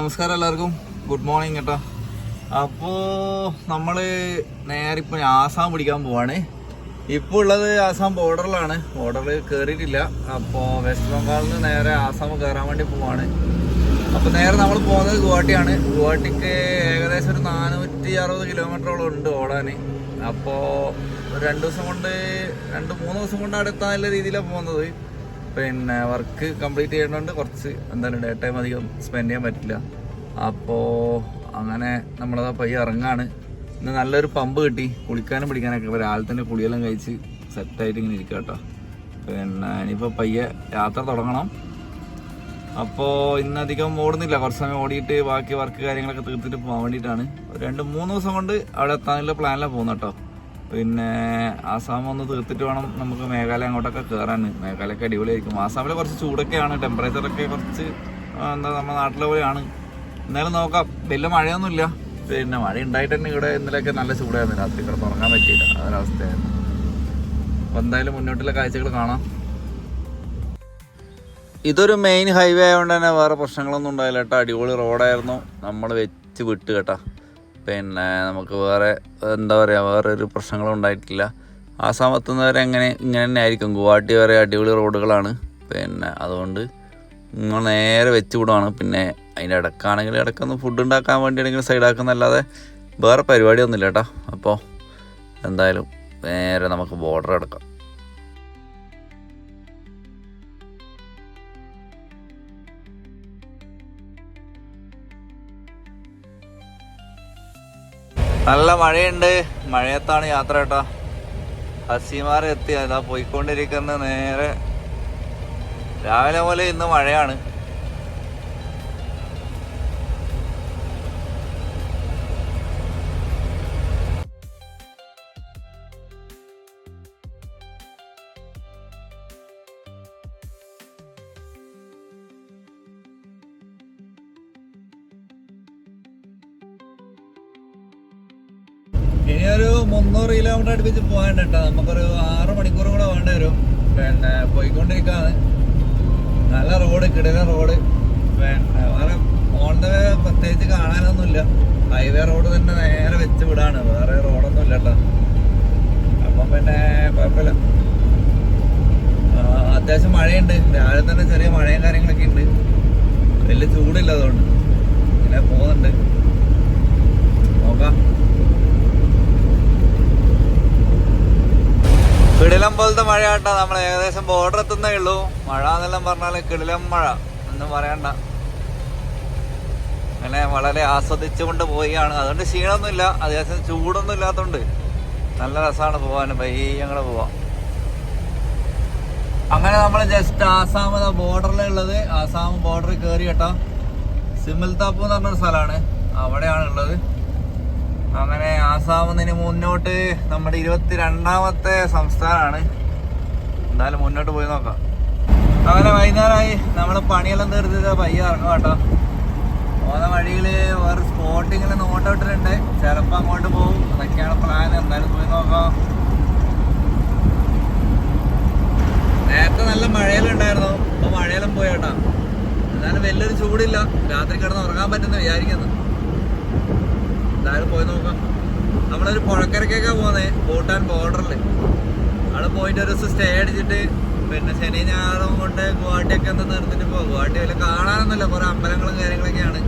നമസ്കാരം എല്ലാവർക്കും. Good morning കേട്ടോ. അപ്പോൾ നമ്മൾ നേരെ ഇപ്പോൾ ആസാം പിടിക്കാൻ പോവാണ്. ഇപ്പോൾ ഉള്ളത് ആസാം ബോർഡറിലാണ് ബോർഡറിൽ കയറിയിട്ടില്ല അപ്പോൾ വെസ്റ്റ് ബംഗാളിൽ നിന്ന് നേരെ ആസാം കയറാൻ വേണ്ടി പോവാണ്. അപ്പോൾ നേരെ നമ്മൾ പോകുന്നത് ഗുവാഹട്ടിയാണ്. ഗുവാഹട്ടിക്ക് ഏകദേശം ഒരു നാനൂറ്റി അറുപത് കിലോമീറ്ററോളം ഉണ്ട് ഓടാൻ. അപ്പോൾ രണ്ട് ദിവസം കൊണ്ട് രണ്ട് മൂന്ന് ദിവസം കൊണ്ട് നല്ല രീതിയിലാണ് പോകുന്നത്. പിന്നെ വർക്ക് കംപ്ലീറ്റ് ചെയ്യേണ്ടതുകൊണ്ട് കുറച്ച് എന്തായാലും ഡേ ടൈം അധികം സ്പെൻഡ് ചെയ്യാൻ പറ്റില്ല. അപ്പോൾ അങ്ങനെ നമ്മളതാ പയ്യെ ഇറങ്ങാണ്. ഇന്ന് നല്ലൊരു പമ്പ് കിട്ടി. കുളിക്കാനും പിടിക്കാനൊക്കെ. ഇപ്പോൾ രാവിലെ തന്നെ കുളിയെല്ലാം കഴിച്ച് സെറ്റായിട്ട് ഇങ്ങനെ ഇരിക്കുക കേട്ടോ പിന്നെ ഇനിയിപ്പോൾ പയ്യെ യാത്ര തുടങ്ങണം. അപ്പോൾ ഇന്നധികം ഓടുന്നില്ല. കുറച്ച് സമയം ഓടിയിട്ട് ബാക്കി വർക്ക് കാര്യങ്ങളൊക്കെ തീർത്തിട്ട് പോകാൻ വേണ്ടിയിട്ടാണ്. രണ്ട് മൂന്ന് ദിവസം കൊണ്ട് അവിടെ എത്താനുള്ള പ്ലാനിലാണ് പോകുന്നത് കേട്ടോ പിന്നെ ആസാം ഒന്ന് തീർത്തിട്ട് വേണം നമുക്ക് മേഘാലയ അങ്ങോട്ടൊക്കെ കയറാൻ മേഘാലയൊക്കെ അടിപൊളിയായിരിക്കും. ആസാമിൽ കുറച്ച് ചൂടൊക്കെയാണ്. ടെമ്പറേച്ചറൊക്കെ കുറച്ച് എന്താ നമ്മുടെ നാട്ടിലെ പോലെയാണ്. എന്നാലും നോക്കാം. വലിയ മഴയൊന്നുമില്ല. പിന്നെ മഴ ഉണ്ടായിട്ട് തന്നെ ഇവിടെ ഇന്നലെയൊക്കെ നല്ല ചൂടായിരുന്നു. രാത്രി കിടന്ന് ഉറങ്ങാൻ പറ്റിയില്ല. അതൊരവസ്ഥയായിരുന്നു അപ്പോൾ എന്തായാലും മുന്നോട്ടുള്ള കാഴ്ചകൾ കാണാം. ഇതൊരു മെയിൻ ഹൈവേ ആയതുകൊണ്ട് തന്നെ വേറെ പ്രശ്നങ്ങളൊന്നും ഉണ്ടായില്ല കേട്ടോ. അടിപൊളി റോഡായിരുന്നു നമ്മൾ വെച്ച് വിട്ട് കേട്ടോ. പിന്നെ നമുക്ക് വേറെ എന്താ പറയുക വേറെ ഒരു പ്രശ്നങ്ങളും ഉണ്ടായിട്ടില്ല. ആസാം എത്തുന്നവരെ എങ്ങനെ ഇങ്ങനെ തന്നെ ആയിരിക്കും. ഗുവാഹട്ടി വരെ അടിപൊളി റോഡുകളാണ്. പിന്നെ അതുകൊണ്ട് നിങ്ങൾ നേരെ വെച്ച് വിടുവാണ്. പിന്നെ അതിന്റെ ഇടക്കാണെങ്കിൽ ഇടക്കൊന്ന് ഫുഡ് ഉണ്ടാക്കാൻ വേണ്ടിയാണെങ്കിൽ സൈഡാക്കുന്നല്ലാതെ വേറെ പരിപാടിയൊന്നുമില്ല കേട്ടോ. അപ്പോൾ എന്തായാലും നേരെ നമുക്ക് ബോർഡർ എടുക്കാം. നല്ല മഴയുണ്ട്. മഴയത്താണ് യാത്ര കേട്ടോ. ഹസിമാർ എത്തി. അതാ പോയിക്കൊണ്ടിരിക്കുന്ന നേരെ രാവിലെ പോലെ ഇന്ന് മഴയാണ്. കിലോമീറ്റർ അടുപ്പിച്ച് പോകാണ്ട് കേട്ടോ. നമുക്കൊരു ആറ് മണിക്കൂർ കൂടെ വേണ്ടി വരും. പിന്നെ പോയിക്കൊണ്ടിരിക്കാണ്. നല്ല റോഡ് കിടല റോഡ്. പിന്നെ വേറെ ഓൺ ദ വേ പ്രത്യേകിച്ച് കാണാനൊന്നുമില്ല. ഹൈവേ റോഡ് തന്നെ നേരെ വെച്ച് വിടാണ്. വേറെ റോഡൊന്നും ഇല്ല കേട്ടോ. അപ്പം പിന്നെ കുഴപ്പമില്ല. അത്യാവശ്യം മഴയുണ്ട്. രാവിലെ തന്നെ ചെറിയ മഴയും കാര്യങ്ങളൊക്കെ ഉണ്ട്. വലിയ ചൂടില്ല അതുകൊണ്ട്. ഇങ്ങനെ പോകുന്നുണ്ട്. നോക്കാം. കിടിലം പോലത്തെ മഴ കേട്ടോ നമ്മൾ ഏകദേശം ബോർഡർ എത്തുന്നേ ഉള്ളൂ. മഴ എന്നെല്ലാം പറഞ്ഞാൽ കിടിലം മഴ ഒന്നും പറയണ്ട. അങ്ങനെ വളരെ ആസ്വദിച്ചുകൊണ്ട് പോവുകയാണ്. അതുകൊണ്ട് ക്ഷീണമൊന്നുമില്ല. അത്യാവശ്യം ചൂടൊന്നും ഇല്ലാത്തതുകൊണ്ട് നല്ല രസമാണ് പോകാൻ പയ്യങ്ങളെ പോവാം. അങ്ങനെ നമ്മൾ ജസ്റ്റ് ആസാം ബോർഡറിലുള്ളത് ആസാം ബോർഡറിൽ കയറി കേട്ടോ. സിമിൽ താപ്പ് എന്ന് പറഞ്ഞൊരു സ്ഥലമാണ്. അവിടെയാണ് ഉള്ളത് അങ്ങനെ ആസാമുന്നതിന് മുന്നോട്ട് നമ്മുടെ ഇരുപത്തി രണ്ടാമത്തെ സംസ്ഥാനമാണ്. എന്തായാലും മുന്നോട്ട് പോയി നോക്കാം. അങ്ങനെ വൈകുന്നേരമായി നമ്മൾ പണിയെല്ലാം തീർത്തിട്ട് പയ്യ ഇറങ്ങും കേട്ടോ. പോകുന്ന വഴിയിൽ വേറെ സ്പോട്ട് ഇങ്ങനെ നോട്ടമിട്ടിട്ടുണ്ട്. ചിലപ്പോൾ അങ്ങോട്ട് പോകും. അതൊക്കെയാണ് പ്ലാൻ എന്തായാലും പോയി നോക്കാം. നേരത്തെ നല്ല മഴയെല്ലാം അപ്പോൾ മഴയെല്ലാം പോയി കേട്ടോ. എന്നാലും വലിയൊരു ചൂടില്ല. രാത്രി കിടന്ന് ഉറങ്ങാൻ പറ്റുന്ന വിചാരിക്കുന്നു. എന്തായാലും പോയി നോക്കാം. നമ്മളൊരു പുഴക്കരക്കൊക്കെ പോകുന്നത് ഭൂട്ടാൻ ബോർഡറിൽ അവിടെ പോയിട്ട് ഒരു ദിവസം സ്റ്റേ അടിച്ചിട്ട് പിന്നെ ശനി ഞായറും കൊണ്ട് ഗുവാഹട്ടിയൊക്കെ ഒന്ന് നിർത്തിട്ട് പോകും ഗുവാഹട്ടി വലിയ കാണാനൊന്നുമില്ല കുറെ അമ്പലങ്ങളും കാര്യങ്ങളൊക്കെയാണ്.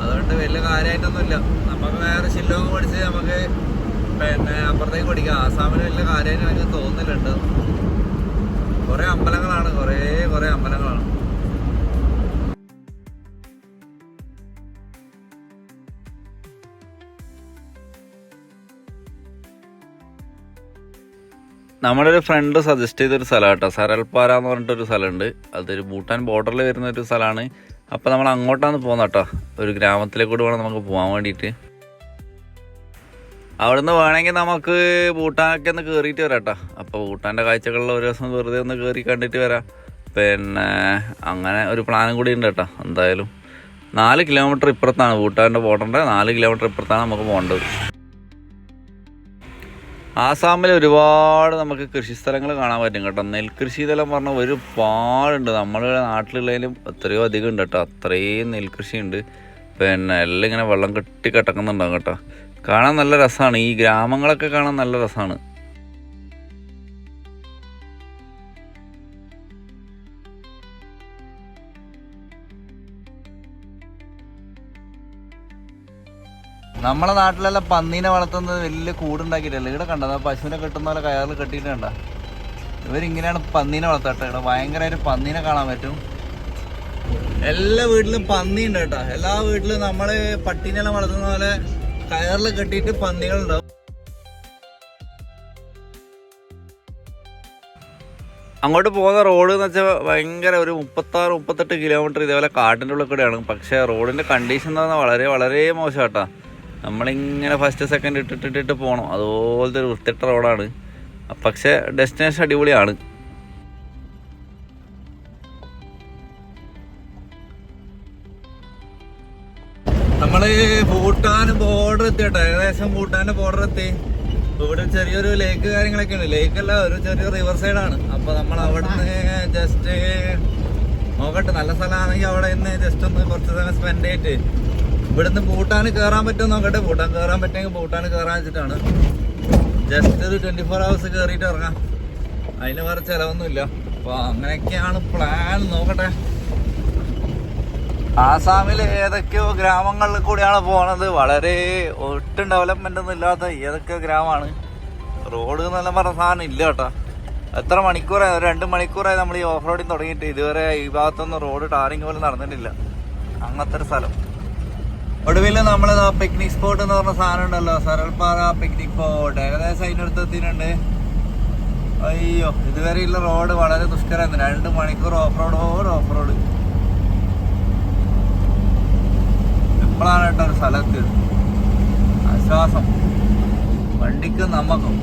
അതുകൊണ്ട് വലിയ കാര്യമായിട്ടൊന്നുമില്ല. നമുക്ക് വേറെ ഷില്ലോങ് പഠിച്ച് നമുക്ക് പിന്നെ അപ്പുറത്തേക്ക് പഠിക്കാം ആസാമിൽ വലിയ കാര്യമായിട്ട് എനിക്ക് തോന്നുന്നില്ലുണ്ട് കുറേ അമ്പലങ്ങളാണ് കുറേ കുറേ അമ്പലങ്ങളാണ്. നമ്മുടെ ഒരു ഫ്രണ്ട് സജസ്റ്റ് ചെയ്തൊരു സ്ഥലം കേട്ടോ സരൽപ്പാര എന്ന് പറഞ്ഞിട്ടൊരു സ്ഥലമുണ്ട്. അതൊരു ഭൂട്ടാൻ ബോർഡറിൽ വരുന്ന ഒരു സ്ഥലമാണ്. അപ്പോൾ നമ്മൾ അങ്ങോട്ടാണ് പോകുന്നത് കേട്ടോ ഒരു ഗ്രാമത്തിലേക്കൂടെ വേണം നമുക്ക് പോകാൻ വേണ്ടിയിട്ട്. അവിടുന്ന് വേണമെങ്കിൽ നമുക്ക് ഭൂട്ടാനൊക്കെ ഒന്ന് കയറിയിട്ട് വരാം കേട്ടോ അപ്പോൾ ഭൂട്ടാന്റെ കാഴ്ചകളിൽ ഒരു ദിവസം വെറുതെ ഒന്ന് കയറി കണ്ടിട്ട് വരാം. പിന്നെ അങ്ങനെ ഒരു പ്ലാനും കൂടി ഉണ്ട് കേട്ടോ എന്തായാലും. നാല് കിലോമീറ്റർ ഇപ്പുറത്താണ് ഭൂട്ടാന്റെ ബോർഡറിന്റെ നാല് കിലോമീറ്റർ ഇപ്പുറത്താണ് നമുക്ക് പോകേണ്ടത്. ആസാമിൽ ഒരുപാട് നമുക്ക് കൃഷി സ്ഥലങ്ങൾ കാണാൻ പറ്റും കേട്ടോ. നെൽകൃഷി ഇതെല്ലാം പറഞ്ഞാൽ ഒരുപാടുണ്ട്. നമ്മളുടെ നാട്ടിലുള്ളതിലും എത്രയോ അധികം ഉണ്ട് കേട്ടോ. അത്രയും നെൽകൃഷി ഉണ്ട് പിന്നെ എല്ലാം ഇങ്ങനെ വെള്ളം കെട്ടി കിടക്കുന്നുണ്ടാകും കേട്ടോ. കാണാൻ നല്ല രസമാണ് ഈ ഗ്രാമങ്ങളൊക്കെ കാണാൻ നല്ല രസമാണ് നമ്മളെ നാട്ടിലെല്ലാം പന്നീനെ വളർത്തുന്നത് വലിയ കൂടുണ്ടാക്കിയിട്ടല്ലേ? ഇവിടെ കണ്ടത് പശുവിനെ കെട്ടുന്ന പോലെ കയറിൽ കെട്ടിയിട്ടുണ്ട ഇവരിങ്ങനെയാണ് പന്നീനെ വളർത്തട്ടെ ഇവിടെ ഭയങ്കരമായിട്ട് പന്നീനെ കാണാൻ പറ്റും. എല്ലാ വീട്ടിലും പന്നി ഉണ്ട് കേട്ടോ. എല്ലാ വീട്ടിലും നമ്മൾ പട്ടീനെല്ലാം വളർത്തുന്ന പോലെ കയറിൽ കെട്ടിയിട്ട് പന്നികളുണ്ടാവും. അങ്ങോട്ട് പോകുന്ന റോഡ് എന്ന് വെച്ചാൽ ഭയങ്കര ഒരു മുപ്പത്താറ് മുപ്പത്തെട്ട് കിലോമീറ്റർ ഇതേപോലെ കാട്ടിന്റെ ഉള്ളിൽ കൂടെയാണ്. പക്ഷേ റോഡിന്റെ കണ്ടീഷൻ എന്ന് പറഞ്ഞാൽ വളരെ വളരെ മോശം കേട്ടോ. നമ്മളിങ്ങനെ ഫസ്റ്റ് സെക്കൻഡ് ഇട്ടിട്ടിട്ടിട്ട് പോകണം അതുപോലത്തെ ഒരു വൃത്തിട്ട റോഡാണ്. പക്ഷേ ഡെസ്റ്റിനേഷൻ അടിപൊളിയാണ്. നമ്മൾ ഭൂട്ടാൻ ബോർഡർ എത്തി കേട്ടോ. ഏകദേശം ഭൂട്ടാന്റെ ബോർഡർ എത്തി. ഇവിടെ ചെറിയൊരു ലേക്ക് കാര്യങ്ങളൊക്കെ ഉണ്ട്. ലേക്ക് അല്ല ഒരു ചെറിയ റിവർ സൈഡ് ആണ്. അപ്പൊ നമ്മൾ അവിടുന്ന് ജസ്റ്റ് നോക്കട്ടെ നല്ല സ്ഥലമാണെങ്കിൽ അവിടെ നിന്ന് ജസ്റ്റ് ഒന്ന് കുറച്ച് സമയം സ്പെൻഡ് ചെയ്തിട്ട് ഇവിടുന്ന് ഭൂട്ടാന് കയറാൻ പറ്റുമോ നോക്കട്ടെ. ഭൂട്ടാൻ കയറാൻ പറ്റുമെങ്കിൽ ഭൂട്ടാന് കയറാൻ വെച്ചിട്ടാണ്. ജസ്റ്റ് ഒരു ട്വന്റി ഫോർ ഹവേഴ്സ് കയറിയിട്ട് ഇറങ്ങാം. അതിന് വേറെ ചിലവൊന്നുമില്ല. അപ്പൊ അങ്ങനെയൊക്കെയാണ് പ്ലാൻ നോക്കട്ടെ. ആസാമിലെ ഏതൊക്കെയോ ഗ്രാമങ്ങളിൽ കൂടിയാണ് പോണത്. വളരെ ഒട്ടും ഡെവലപ്മെന്റ് ഒന്നും ഇല്ലാത്ത ഏതൊക്കെയോ ഗ്രാമമാണ്. റോഡ് എന്നെല്ലാം പറഞ്ഞ സാധനം ഇല്ല കേട്ടോ. എത്ര മണിക്കൂറായി? രണ്ട് മണിക്കൂറായി നമ്മൾ ഈ ഓഫ് റോഡിൽ തുടങ്ങിയിട്ട്. ഇതുവരെ ഈ ഭാഗത്തൊന്നും റോഡ് ടാറിങ് പോലും നടന്നിട്ടില്ല. അങ്ങനത്തെ ഒരു സ്ഥലം. ഒടുവിൽ നമ്മൾ പിക്നിക് സ്പോട്ട് എന്ന് പറഞ്ഞ സാധനം ഉണ്ടല്ലോ സരൾപ്പാറ പിക്നിക് സ്പോട്ട് ഏകദേശം അതിനടുത്ത് എത്തിയിട്ടുണ്ട്. അയ്യോ ഇതുവരെയുള്ള റോഡ് വളരെ ദുഷ്കരമായിരുന്നു. രണ്ട് മണിക്കൂർ ഓഫ് റോഡ് ഓരോ ഓഫ് റോഡ് എപ്പോഴാണ് കേട്ടോ ഒരു സ്ഥലത്ത് ആശ്വാസം. വണ്ടിക്ക് നമുക്കും.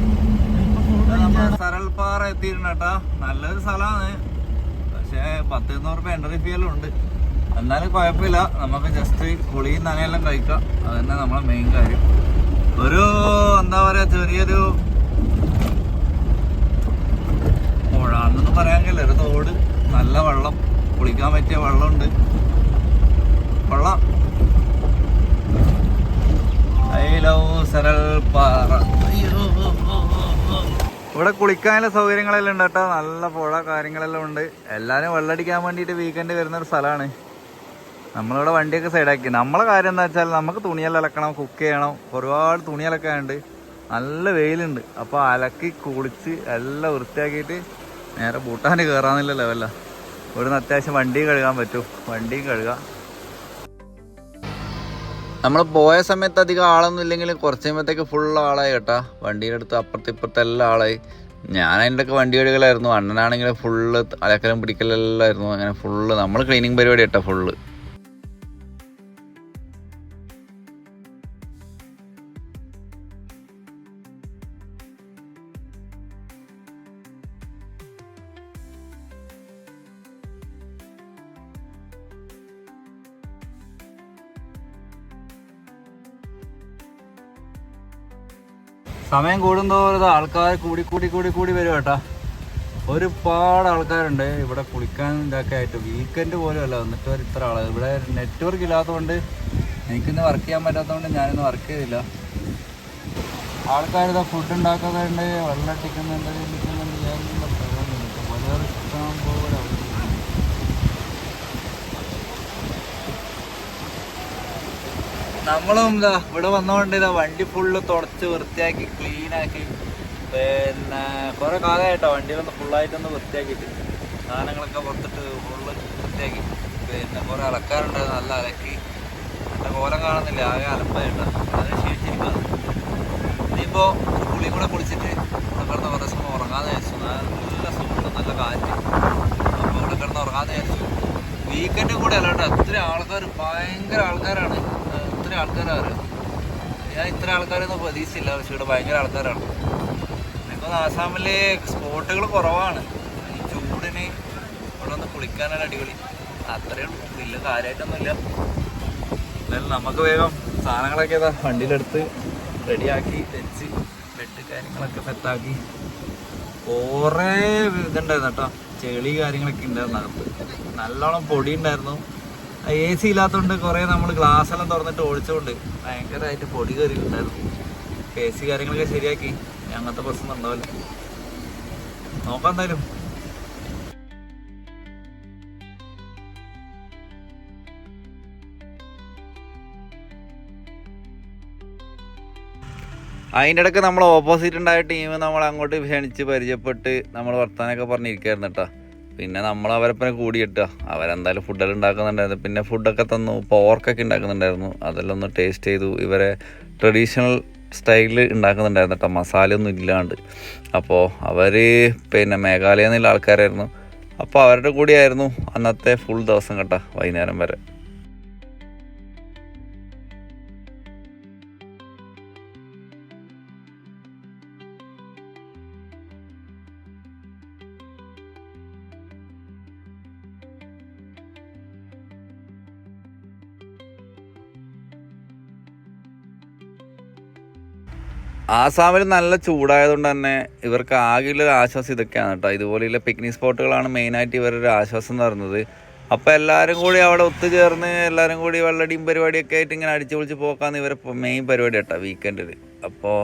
സരൽപാറ എത്തിയിട്ടുണ്ട് കേട്ടോ. നല്ലൊരു സ്ഥലമാണ്. പക്ഷേ പത്ത് ഇരുന്നൂറ് രൂപ എൻട്രി ഫീലും ഉണ്ട്. എന്നാലും കുഴപ്പമില്ല. നമുക്ക് ജസ്റ്റ് കുളിയും നനയെല്ലാം കഴിക്കാം. അത് തന്നെ നമ്മളെ മെയിൻ കാര്യം. ഒരു എന്താ പറയാ ചെറിയൊരു പുഴ എന്നൊന്നും പറയാൻ കഴിയില്ല. ഒരു തോട് നല്ല വെള്ളം. കുളിക്കാൻ പറ്റിയ വെള്ളമുണ്ട്. വെള്ളം ഐ ലവ് സരൾപ്പാറ അയ്യോ ഇവിടെ കുളിക്കാനുള്ള സൗകര്യങ്ങളെല്ലാം ഉണ്ട് കേട്ടോ. നല്ല പുഴ കാര്യങ്ങളെല്ലാം ഉണ്ട്. എല്ലാവരും വെള്ളടിക്കാൻ വേണ്ടിയിട്ട് വീക്കെൻഡ് വരുന്ന ഒരു സ്ഥലമാണ്. നമ്മളിവിടെ വണ്ടിയൊക്കെ സൈഡാക്കി. നമ്മളെ കാര്യം എന്താ വെച്ചാൽ നമുക്ക് തുണിയെല്ലാം അലക്കണം കുക്ക് ചെയ്യണം. ഒരുപാട് തുണി അലക്കാനുണ്ട് നല്ല വെയിലുണ്ട്. അപ്പോൾ അലക്കി കുളിച്ച് എല്ലാം വൃത്തിയാക്കിയിട്ട് നേരെ ഭൂട്ടാൻ കയറാന്നില്ല ലെവല്ല ഇവിടുന്ന് അത്യാവശ്യം വണ്ടിയും കഴുകാൻ പറ്റും. വണ്ടിയും കഴുകാം. നമ്മൾ പോയ സമയത്ത് അധികം ആളൊന്നും ഇല്ലെങ്കിലും കുറച്ച് കഴിയുമ്പോഴത്തേക്ക് ഫുൾ ആളായി കേട്ടാ. വണ്ടിയുടെ അടുത്ത് അപ്പുറത്ത് ഇപ്പുറത്ത് എല്ലാം ആളായി. ഞാൻ അതിന്റെ ഒക്കെ വണ്ടി കഴുകലായിരുന്നു. അണ്ണനാണെങ്കിൽ ഫുള്ള് അലക്കലും പിടിക്കലെല്ലാം ആയിരുന്നു. അങ്ങനെ ഫുള്ള് നമ്മൾ ക്ലീനിങ് പരിപാടി കേട്ടോ ഫുള്ള് സമയം കൂടുന്തോറും ആൾക്കാർ കൂടി കൂടി കൂടി കൂടി വരും കേട്ടാ. ഒരുപാട് ആൾക്കാരുണ്ട്. ഇവിടെ കുളിക്കാൻ ഇതൊക്കെ ആയിട്ട് വീക്കെൻഡ് പോലും അല്ല. വന്നിട്ട് ഒരു ഇത്ര ആൾ. ഇവിടെ നെറ്റ്വർക്ക് ഇല്ലാത്തതുകൊണ്ട് എനിക്കിന്ന് വർക്ക് ചെയ്യാൻ പറ്റാത്തതുകൊണ്ട് ഞാനിന്ന് വർക്ക് ചെയ്തില്ല. ആൾക്കാർ ഇതാ ഫുഡ് ഉണ്ടാക്കുന്നുണ്ട് വെള്ളം അടിക്കുന്നുണ്ട് ഇരിക്കുന്നുണ്ട് എല്ലാം ഇഷ്ടം പോലെ നമ്മളും ഇതാ ഇവിടെ വന്നോണ്ട് ഇതാ വണ്ടി ഫുള്ള് തുടച്ച് വൃത്തിയാക്കി ക്ലീൻ ആക്കി. പിന്നെ കുറെ കാലമായിട്ടോ വണ്ടിയിലൊന്ന് ഫുള്ളായിട്ടൊന്ന് വൃത്തിയാക്കിയിട്ട്. സാധനങ്ങളൊക്കെ പുറത്തിട്ട് ഫുള്ള് വൃത്തിയാക്കി. പിന്നെ കുറെ അലക്കാറുണ്ട് നല്ല അലക്കി. നല്ല കോലം കാണുന്നില്ല ആകെ അലമ്പായിട്ടോ. അതിന് ക്ഷീണിച്ചിരിക്കുന്നത് ഇനിയിപ്പോ ഒരു കുളി കൂടെ കുളിച്ചിട്ട് ഇവിടെ കിടന്ന് കുറേ സമയം ഉറങ്ങാന്ന് വിചാരിച്ചു. നല്ല സുഖം നല്ല കാറ്റ്. അപ്പോൾ ഇവിടെ കിടന്ന് ഉറങ്ങാന്ന് വിചാരിച്ചു. വീക്കെൻഡും കൂടെ അല്ല കേട്ടോ ഇത്ര ആൾക്കാർ ഭയങ്കര ആൾക്കാരാണ്. ഇത്ര ആൾക്കാരാണ് ഞാൻ ഇത്ര ആൾക്കാരൊന്നും പ്രതീക്ഷിച്ചില്ല. പക്ഷെ ഇവിടെ ഭയങ്കര ആൾക്കാരാണ്. ഇപ്പോൾ ആസാമിലെ സ്പോട്ടുകൾ കുറവാണ്. ഈ ചൂടിന് ഇവിടെ ഒന്ന് കുളിക്കാനാണ് അടിപൊളി. അത്രയേ ഉള്ളൂ വലിയ കാര്യമായിട്ടൊന്നുമില്ല. എന്നാലും നമുക്ക് വേഗം സാധനങ്ങളൊക്കെ ഇതാ വണ്ടിയിലെടുത്ത് റെഡിയാക്കി തെച്ച് ബെഡ് കാര്യങ്ങളൊക്കെ സെറ്റാക്കി. കുറേ ഇതുണ്ടായിരുന്നു കേട്ടോ. ചെളി കാര്യങ്ങളൊക്കെ ഉണ്ടായിരുന്നു അകത്ത്. നല്ലോണം പൊടി ഉണ്ടായിരുന്നു. എ സി ഇല്ലാത്തതുകൊണ്ട് കുറേ നമ്മൾ ഗ്ലാസ് എല്ലാം തുറന്നിട്ട് ഓടിച്ചുകൊണ്ട് ഭയങ്കരമായിട്ട് പൊടി കയറിയിട്ടുണ്ടായിരുന്നു. എ സി കാര്യങ്ങളൊക്കെ ശരിയാക്കി. അങ്ങനത്തെ പ്രശ്നം ഉണ്ടാവില്ല. നോക്കാം എന്തായാലും. അതിന്റെ ഇടയ്ക്ക് നമ്മൾ ഓപ്പോസിറ്റ് ഉണ്ടായ ടീം നമ്മൾ അങ്ങോട്ട് ക്ഷണിച്ച് പരിചയപ്പെട്ട് നമ്മൾ വർത്താനൊക്കെ പറഞ്ഞിരിക്കുകയായിരുന്നു കേട്ടോ പിന്നെ നമ്മൾ അവരപ്പനെ കൂടി കിട്ടുക അവരെന്തായാലും ഫുഡെല്ലാം ഉണ്ടാക്കുന്നുണ്ടായിരുന്നു. പിന്നെ ഫുഡൊക്കെ തന്നു പോർക്കൊക്കെ ഉണ്ടാക്കുന്നുണ്ടായിരുന്നു. അതെല്ലാം ഒന്ന് ടേസ്റ്റ് ചെയ്തു. ഇവരെ ട്രഡീഷണൽ സ്റ്റൈലിൽ ഉണ്ടാക്കുന്നുണ്ടായിരുന്നു കേട്ടോ മസാലയൊന്നും ഇല്ലാണ്ട്. അപ്പോൾ അവർ പിന്നെ മേഘാലയ എന്നുള്ള ആൾക്കാരായിരുന്നു. അപ്പോൾ അവരുടെ കൂടിയായിരുന്നു അന്നത്തെ ഫുൾ ദിവസം കേട്ടോ വൈകുന്നേരം വരെ. ആസാമിൽ നല്ല ചൂടായതുകൊണ്ട് തന്നെ ഇവർക്ക് ആകെയുള്ള ഒരു ആശ്വാസം ഇതൊക്കെയാണ് കേട്ടോ. ഇതുപോലെയുള്ള പിക്നിക് സ്പോട്ടുകളാണ് മെയിനായിട്ട് ഇവരുടെ ആശ്വാസം എന്ന് പറയുന്നത്. അപ്പോൾ എല്ലാവരും കൂടി അവിടെ ഒത്തുചേർന്ന് എല്ലാവരും കൂടി വെള്ളടിയും പരിപാടിയൊക്കെ ആയിട്ട് ഇങ്ങനെ അടിച്ചു പൊളിച്ച് പോക്കാന്ന് ഇവരെ മെയിൻ പരിപാടി കേട്ടോ വീക്കെൻഡിൽ അപ്പോൾ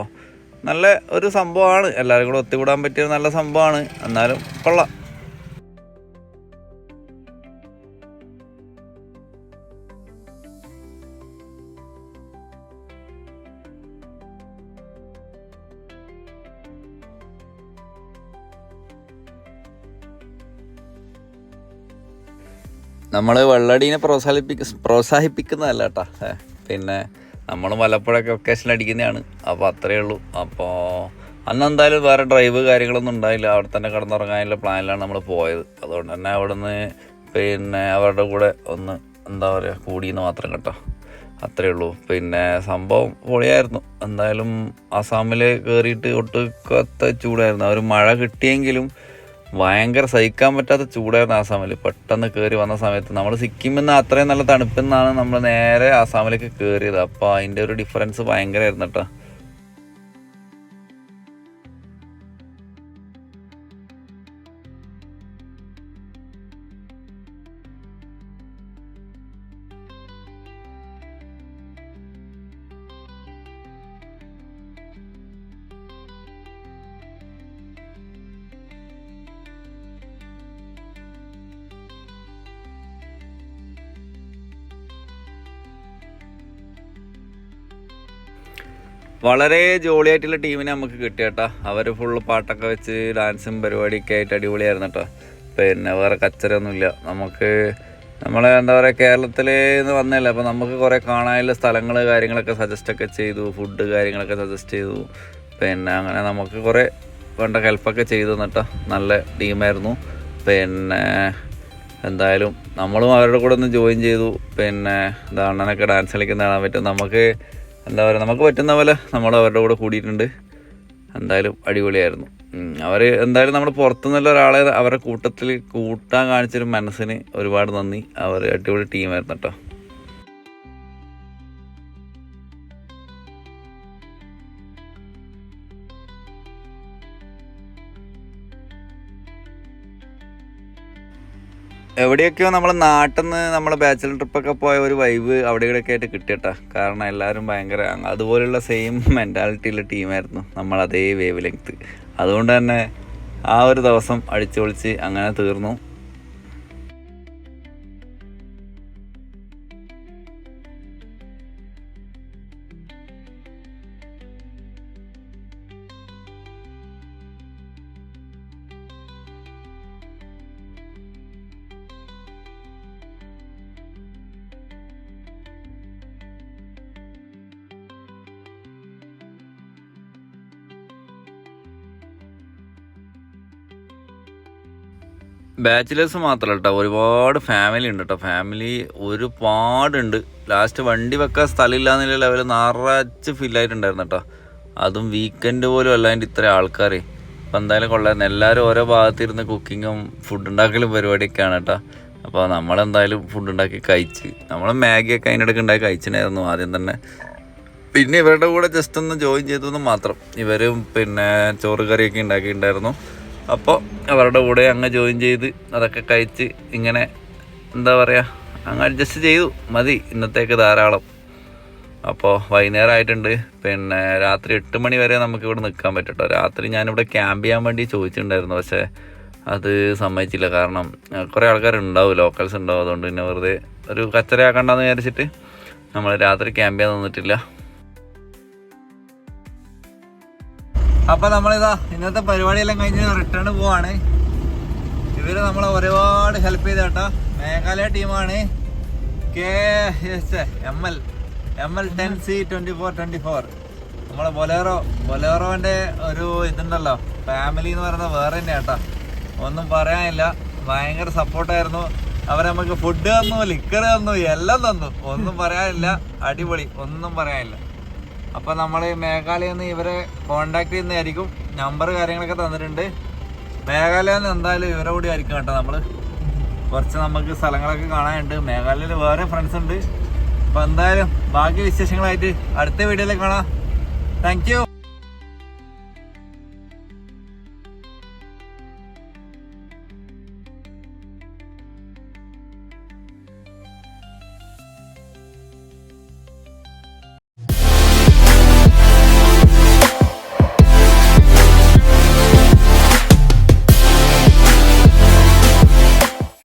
നല്ല ഒരു സംഭവമാണ്. എല്ലാവരും കൂടെ ഒത്തുകൂടാൻ പറ്റിയ നല്ല സംഭവമാണ്. എന്നാലും കൊള്ളാം. നമ്മൾ വെള്ളടീനെ പ്രോത്സാഹിപ്പിക്ക പ്രോത്സാഹിപ്പിക്കുന്നതല്ല കേട്ടോ. പിന്നെ നമ്മൾ വല്ലപ്പോഴൊക്കെ ഒക്കേഷൻ അടിക്കുന്നതാണ്. അപ്പോൾ അത്രയേ ഉള്ളൂ. അപ്പോൾ അന്ന് എന്തായാലും വേറെ ഡ്രൈവ് കാര്യങ്ങളൊന്നും ഉണ്ടായില്ല. അവിടെ തന്നെ കിടന്നുറങ്ങാനുള്ള പ്ലാനിലാണ് നമ്മൾ പോയത്. അതുകൊണ്ട് തന്നെ അവിടെ നിന്ന് പിന്നെ അവരുടെ കൂടെ ഒന്ന് എന്താ പറയുക കൂടിയെന്ന് മാത്രം കേട്ടോ. അത്രയേ ഉള്ളൂ. പിന്നെ സംഭവം പൊളിയായിരുന്നു. എന്തായാലും ആസാമിൽ കയറിയിട്ട് ഒട്ടുക്കത്തെ ചൂടായിരുന്നു. അവർ മഴ കിട്ടിയെങ്കിലും ഭയങ്കര സഹിക്കാൻ പറ്റാത്ത ചൂടായിരുന്നു ആസാമിൽ പെട്ടെന്ന് കയറി വന്ന സമയത്ത്. നമ്മൾ സിക്കിമിൽ നിന്ന് അത്രയും നല്ല തണുപ്പിൽ നിന്നാണ് നമ്മൾ നേരെ ആസാമിലേക്ക് കയറിയത് അപ്പോൾ അതിന്റെ ഒരു ഡിഫറൻസ് ഭയങ്കരമായിരുന്നു കേട്ടോ വളരെ ജോളിയായിട്ടുള്ള ടീമിനെ നമുക്ക് കിട്ടി കേട്ടോ. അവർ ഫുള്ള് പാട്ടൊക്കെ വെച്ച് ഡാൻസും പരിപാടിയൊക്കെ ആയിട്ട് അടിപൊളിയായിരുന്നു കേട്ടോ. പിന്നെ വേറെ കച്ചരൊന്നുമില്ല നമുക്ക് നമ്മളെ എന്താ പറയുക കേരളത്തിൽ വന്നതല്ലേ. അപ്പോൾ നമുക്ക് കുറേ കാണാനുള്ള സ്ഥലങ്ങൾ കാര്യങ്ങളൊക്കെ സജസ്റ്റൊക്കെ ചെയ്തു. ഫുഡ് കാര്യങ്ങളൊക്കെ സജസ്റ്റ് ചെയ്തു. പിന്നെ അങ്ങനെ നമുക്ക് കുറേ വേണ്ട ഹെൽപ്പൊക്കെ ചെയ്തു തന്നിട്ടോ നല്ല ടീമായിരുന്നു. പിന്നെ എന്തായാലും നമ്മളും അവരുടെ കൂടെ ഒന്ന് ജോയിൻ ചെയ്തു. പിന്നെ എന്താ അണ്ണനൊക്കെ ഡാൻസ് കളിക്കുന്ന കാണാൻ പറ്റും നമുക്ക് എന്താ പറയുക നമുക്ക് പറ്റുന്ന പോലെ നമ്മൾ അവരുടെ കൂടെ കൂടിയിട്ടുണ്ട്. എന്തായാലും അടിപൊളിയായിരുന്നു. അവർ എന്തായാലും നമ്മൾ പുറത്തുനിന്നുള്ള ഒരാളെ അവരുടെ കൂട്ടത്തിൽ കൂട്ടാൻ കാണിച്ചൊരു മനസ്സിന് ഒരുപാട് നന്ദി. അവർ അടിപൊളി ടീമായിരുന്നു കേട്ടോ എവിടെയൊക്കെയോ നമ്മളെ നാട്ടിൽ നിന്ന് നമ്മളെ ബാച്ചലർ ട്രിപ്പൊക്കെ പോയ ഒരു വൈബ് അവിടെ ഇവിടെയൊക്കെ ആയിട്ട് കിട്ടിയട്ടാ. കാരണം എല്ലാവരും ഭയങ്കര അതുപോലുള്ള സെയിം മെന്റാലിറ്റിയുള്ള ടീമായിരുന്നു നമ്മൾ അതേ വേവ് ലെങ്ത് അതുകൊണ്ട് തന്നെ ആ ഒരു ദിവസം അടിച്ചു പൊളിച്ച് അങ്ങനെ തീർന്നു. ബാച്ചിലേഴ്സ് മാത്രമല്ല കേട്ടോ ഒരുപാട് ഫാമിലി ഉണ്ട് കേട്ടോ ഫാമിലി ഒരുപാടുണ്ട്. ലാസ്റ്റ് വണ്ടി വെക്കാൻ സ്ഥലമില്ല എന്നുള്ള ലെവൽ നിറച്ച് ഫില്ലായിട്ടുണ്ടായിരുന്നു കേട്ടോ അതും വീക്കെൻഡ് പോലും അല്ലാണ്ട് ഇത്ര ആൾക്കാർ അപ്പം എന്തായാലും കൊള്ളായിരുന്നു എല്ലാവരും ഓരോ ഭാഗത്തിരുന്ന് കുക്കിങ്ങും ഫുഡ് ഉണ്ടാക്കലും പരിപാടിയൊക്കെയാണ് കേട്ടോ അപ്പോൾ നമ്മളെന്തായാലും ഫുഡ് ഉണ്ടാക്കി കഴിച്ച്. നമ്മൾ മാഗിയൊക്കെ അതിനിടയ്ക്ക് ഉണ്ടാക്കി കഴിച്ചിട്ടുണ്ടായിരുന്നു ആദ്യം തന്നെ. പിന്നെ ഇവരുടെ കൂടെ ജസ്റ്റ് ഒന്ന് ജോയിൻ ചെയ്തെന്ന് മാത്രം. ഇവരും പിന്നെ ചോറ് കറിയൊക്കെ ഉണ്ടാക്കിയിട്ടുണ്ടായിരുന്നു. അപ്പോൾ അവരുടെ കൂടെ അങ്ങ് ജോയിൻ ചെയ്ത് അതൊക്കെ കഴിച്ച് ഇങ്ങനെ എന്താ പറയുക അങ്ങ് അഡ്ജസ്റ്റ് ചെയ്തു. മതി ഇന്നത്തേക്ക് ധാരാളം. അപ്പോൾ വൈകുന്നേരം ആയിട്ടുണ്ട് പിന്നെ രാത്രി എട്ട് മണി വരെ നമുക്ക് ഇവിടെ നിൽക്കാൻ പറ്റട്ടോ രാത്രി ഞാനിവിടെ ക്യാമ്പ് ചെയ്യാൻ വേണ്ടി ചോദിച്ചിട്ടുണ്ടായിരുന്നു. പക്ഷേ അത് സമ്മതിച്ചില്ല. കാരണം കുറേ ആൾക്കാരുണ്ടാവും. ലോക്കൽസ് ഉണ്ടാവും. അതുകൊണ്ട് പിന്നെ വെറുതെ ഒരു കച്ചറയാക്കണ്ടെന്ന് വിചാരിച്ചിട്ട് നമ്മൾ രാത്രി ക്യാമ്പ് ചെയ്യാൻ നിന്നിട്ടില്ല. അപ്പൊ നമ്മളിതാ ഇന്നത്തെ പരിപാടിയെല്ലാം കഴിഞ്ഞ് റിട്ടേൺ പോവാണ്. ഇവർ നമ്മളെ ഒരുപാട് ഹെൽപ്പ് ചെയ്ത കേട്ടോ. മേഘാലയ ടീമാണ് K M L M L ten C twenty four twenty four നമ്മളെ ബൊലേറോ ബൊലേറോന്റെ ഒരു ഇതുണ്ടല്ലോ. ഫാമിലി എന്ന് പറയുന്നത് വേറെ തന്നെ കേട്ടോ. ഒന്നും പറയാനില്ല. ഭയങ്കര സപ്പോർട്ടായിരുന്നു അവർ നമുക്ക് ഫുഡ് തന്നു ലിക്കർ തന്നു എല്ലാം തന്നു. ഒന്നും പറയാനില്ല. അടിപൊളി. ഒന്നും പറയാനില്ല. അപ്പൊ നമ്മൾ മേഘാലയയിൽ നിന്ന് ഇവരെ കോണ്ടാക്ട് ചെയ്യുന്നതായിരിക്കും. നമ്പർ കാര്യങ്ങളൊക്കെ തന്നിട്ടുണ്ട്. മേഘാലയ നിന്ന് എന്തായാലും ഇവരെ കൂടി ആയിരിക്കും കേട്ടോ നമ്മൾ. കുറച്ച് നമുക്ക് സ്ഥലങ്ങളൊക്കെ കാണാനുണ്ട്. മേഘാലയയിൽ വേറെ ഫ്രണ്ട്സ് ഉണ്ട്. അപ്പോൾ എന്തായാലും ബാക്കി വിശേഷങ്ങളായിട്ട് അടുത്ത വീഡിയോയിൽ കാണാം. താങ്ക്